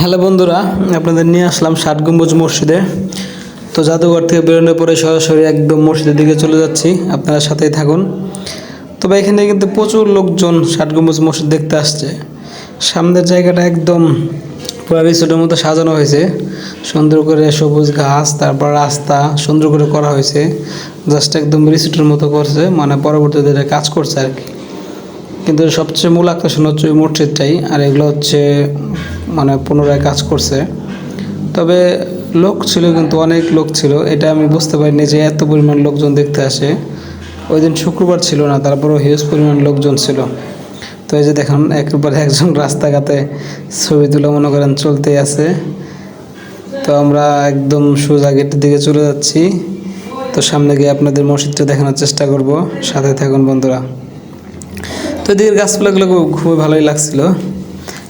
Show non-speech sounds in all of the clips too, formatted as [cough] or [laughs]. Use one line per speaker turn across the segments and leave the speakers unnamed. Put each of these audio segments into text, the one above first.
Hello বন্ধুরা, আপনাদের নিয়ে আসলাম ষাট গম্বুজ মসজিদে। তো জাদুঘর থেকে বেরোনোর পরে সরাসরি একদম মসজিদের দিকে চলে যাচ্ছি, আপনারা সাথেই থাকুন। তবে এখানে কিন্তু প্রচুর লোকজন ষাট গম্বুজ মসজিদ দেখতে আসছে। সামনের জায়গাটা একদম পুরা রিসোর্টের মতো সাজানো হয়েছে। সুন্দর করে সবুজ ঘাস, তারপর রাস্তা সুন্দর করে করা হয়েছে। জাস্ট একদম রিসোর্টের মতো করছে মানে পরবর্তীতে কাজ করছে আর কি। কিন্তু সবচেয়ে মূল আকর্ষণ হচ্ছে ওই মসজিদটাই, আর এগুলো হচ্ছে মানে পুনরায় কাজ করছে। তবে লোক ছিল কিন্তু অনেক লোক ছিল, এটা আমি বুঝতে পারিনি যে এত পরিমাণ লোকজন দেখতে আসে। ওই দিন শুক্রবার ছিল না, তারপরেও হিউজ পরিমাণ লোকজন ছিল। তো এই যে দেখুন, একবার একজন রাস্তাঘাটে ছবি তুলে মনে করেন চলতেই আছে। তো আমরা একদম সোজা গেটের দিকে চলে যাচ্ছি। তো সামনে গিয়ে আপনাদের মসজিদটা দেখানোর চেষ্টা করব। সাথে থাকুন বন্ধুরা। তো এদিকের গাছপালাগুলো খুব- খুবই ভালোই লাগছিল।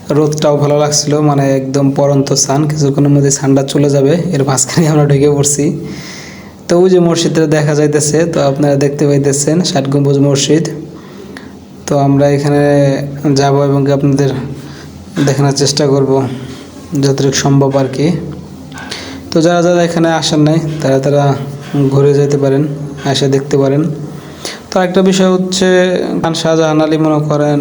রোদটাও ভালো লাগছিল মানে একদম পরন্ত সান কিছুক্ষণের মধ্যে সানটা চলে যাবে, এর মাঝখানে আমরা ঢুকে পড়ছি। তো ওই যে মসজিদটা দেখা যাইতেছে, তো আপনারা দেখতে পাইতেছেন ষাট গম্বুজ মসজিদ। তো আমরা এখানে যাব এবং আপনাদের দেখানোর চেষ্টা করব, যতটুকু সম্ভব আর কি। তো যারা যারা এখানে আসেন নাই, তারা তারা ঘুরে যেতে পারেন, এসে দেখতে পারেন। তো একটা বিষয় হচ্ছে খান শাহজাহান আলী মনে করেন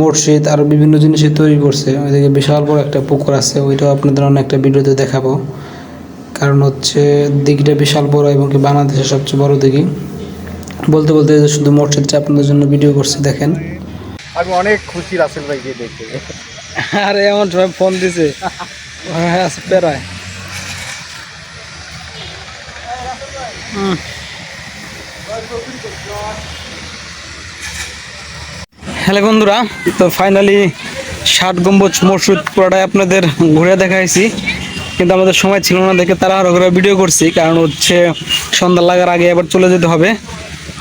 মসজিদ আরও বিভিন্ন জিনিসই তৈরি করছে। ওইদিকে বিশাল বড় একটা পুকুর আছে ওইটাও আপনাদের অনেক একটা ভিডিওতে দেখাবো। কারণ হচ্ছে দিঘিটা বিশাল বড় এবং কি বাংলাদেশের সবচেয়ে বড় দিঘি। বলতে বলতে শুধু মসজিদটা আপনাদের জন্য ভিডিও করছি দেখেন।
আমি অনেক খুশি রাসেল ভাইকে দেখে। [laughs]
আরে এমন সময় ফোন দিছে। প্যারায়। হ্যালো বন্ধুরা, তো ফাইনালি ষাট গম্বুজ মসজিদ পুরোটাই আপনাদের ঘুরে দেখাইছি। কিন্তু আমাদের সময় ছিল না দেখে তারা আরও করে ভিডিও করছি, কারণ হচ্ছে সন্ধ্যা লাগার আগে আবার চলে যেতে হবে।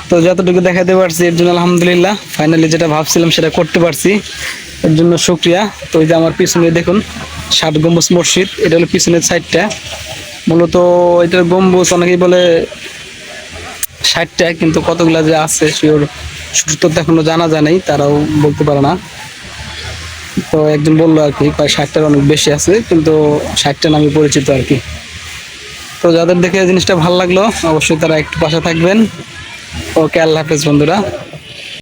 তো যতটুকু দেখাতে পারছি, এর জন্য আলহামদুলিল্লাহ ফাইনালি যেটা ভাবছিলাম সেটা করতে পারছি। এর জন্য শুক্রিয়া। তো এই যে আমার পিছনে দেখুন, ষাট গম্বুজ মসজিদ, এটা হলো পিছনের সাইডটা মূলত এটার গম্বুজ অনেকেই বলে ষাটটা, কিন্তু কতগুলা যে আছে শিওর তো এখনও জানা যায় নাই, তারাও বলতে পারে না। তো একজন বলল আর কি প্রায় ষাটটার অনেক বেশি আছে, কিন্তু ষাটটা নামে পরিচিত আর কি। তো যাদের দেখে জিনিসটা ভালো লাগল, অবশ্যই তারা একটু পাশে থাকবেন। ওকে, আল্লাহ হাফেজ বন্ধুরা।